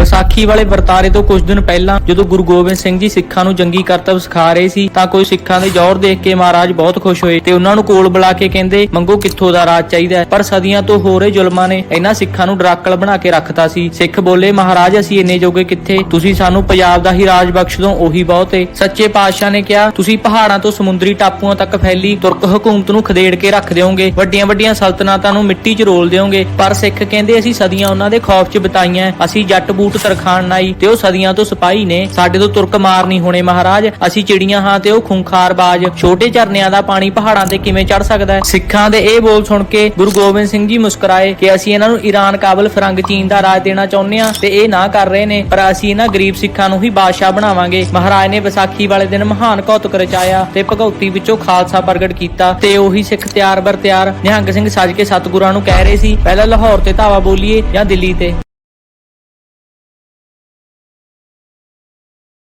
ਵਿਸਾਖੀ ਵਾਲੇ ਵਰਤਾਰੇ ਤੋਂ ਕੁਝ ਦਿਨ ਪਹਿਲਾਂ ਜਦੋਂ ਗੁਰੂ ਗੋਬਿੰਦ ਸਿੰਘ ਜੀ ਸਿੱਖਾਂ ਨੂੰ ਜੰਗੀ ਕਰਤੱਵ ਸਿਖਾ ਰਹੇ ਸੀ, ਤਾਂ ਕੋਈ ਸਿੱਖਾਂ ਦੇ ਜੌਹਰ ਦੇਖ ਕੇ ਮਹਾਰਾਜ ਬਹੁਤ ਖੁਸ਼ ਹੋਏ ਤੇ ਉਹਨਾਂ ਨੂੰ ਕੋਲ ਬੁਲਾ ਕੇ ਕਹਿੰਦੇ, ਮੰਗੋ ਕਿੱਥੋਂ ਦਾ ਰਾਜ ਚਾਹੀਦਾ ਪਰ ਸਦੀਆਂ ਤੋਂ ਹੋ ਰਹੇ ਜ਼ੁਲਮਾਂ ਨੇ ਇਹਨਾਂ ਸਿੱਖਾਂ ਨੂੰ ਡਰਾਕਲ ਬਣਾ ਕੇ ਰੱਖਤਾ ਸੀ। ਸਿੱਖ ਬੋਲੇ, ਮਹਾਰਾਜ, ਅਸੀਂ ਇੰਨੇ ਜੋਗੇ ਕਿੱਥੇ? ਤੁਸੀਂ ਸਾਨੂੰ ਪੰਜਾਬ ਦਾ ਹੀ ਰਾਜ ਬਖਸ਼ ਦਿਓ ਉਹੀ ਬਹੁਤ ਏ। ਸੱਚੇ ਪਾਤਸ਼ਾਹ ਨੇ ਕਿਹਾ, ਤੁਸੀਂ ਪਹਾੜਾਂ ਤੋਂ ਸਮੁੰਦਰੀ ਟਾਪੂਆਂ ਤੱਕ ਫੈਲੀ ਤੁਰਕ ਹਕੂਮਤ ਨੂੰ ਖਦੇੜ ਕੇ ਰੱਖ ਦਿਓਗੇ। ਵੱਡੀਆਂ ਵੱਡੀਆਂ ਸਲਤਨਤਾਂ ਨੂੰ ਮਿੱਟੀ 'ਚ ਰੋਲ ਦਿਓਗੇ। ਪਰ ਸਿੱਖ ਕਹਿੰਦੇ, ਅਸੀਂ ਸਦੀਆਂ ਉਹਨਾਂ ਦੇ ਖੌਫ 'ਚ ਬਿਤਾਈਆਂ ਅਸੀਂ ਜੱਟ ਬੂਟ ਤਰਖਾਨ ਨਾਈ ਤੇ ਉਹ ਸਦੀਆਂ ਤੋਂ ਸਿਪਾਹੀ ਨੇ। ਸਾਡੇ ਤੋਂ ਤੁਰਕ ਮਾਰ ਨਹੀਂ ਹੋਣੇ ਮਹਾਰਾਜ। ਅਸੀਂ ਚਿੜੀਆਂ ਹਾਂ ਤੇ ਉਹ ਖੁੰਖਾਰ ਛੋਟੇ ਝਰਨਿਆਂ ਦਾ ਪਾਣੀ ਪਹਾੜਾਂ ਤੇ ਕਿਵੇਂ ਚੜ ਸਕਦਾ ਹੈ? ਸਿੱਖਾਂ ਦੇ ਇਹ ਬੋਲ ਸੁਣ ਕੇ ਗੁਰੂ ਗੋਬਿੰਦ ਸਿੰਘ ਜੀ ਮੁਸਕਰਾਏ ਕਿ ਅਸੀਂ ਇਹਨਾਂ ਨੂੰ ਈਰਾਨ ਕਾਬਲ ਫਰੰਗ ਚੀਨ ਦਾ ਰਾਜ ਦੇਣਾ ਚਾਹੁੰਦੇ ਹਾਂ ਤੇ ਇਹ ਨਾ ਕਰ ਰਹੇ ਨੇ, ਪਰ ਅਸੀਂ ਇਹਨਾਂ ਗਰੀਬ ਸਿੱਖਾਂ ਨੂੰ ਹੀ ਬਾਦਸ਼ਾਹ ਬਣਾਵਾਂਗੇ। ਮਹਾਰਾਜ ਨੇ ਵਿਸਾਖੀ ਵਾਲੇ ਦਿਨ ਮਹਾਨ ਕੌਤਕ ਰਚਾਇਆ ਤੇ ਭਗਉਤੀ ਵਿੱਚੋਂ ਖਾਲਸਾ ਪ੍ਰਗਟ ਕੀਤਾ ਤੇ ਉਹੀ ਸਿੱਖ ਤਿਆਰ ਬਰ ਤਿਆਰ ਨਿਹੰਗ ਸਿੰਘ ਸੱਜ ਕੇ ਸਤਿਗੁਰਾਂ ਨੂੰ ਕਹਿ ਰਹੇ ਸੀ, ਪਹਿਲਾਂ ਲਾਹੌਰ ਤੇ ਧਾਵਾ ਬੋਲੀਏ ਜਾਂ ਦਿੱਲੀ ਤੇ।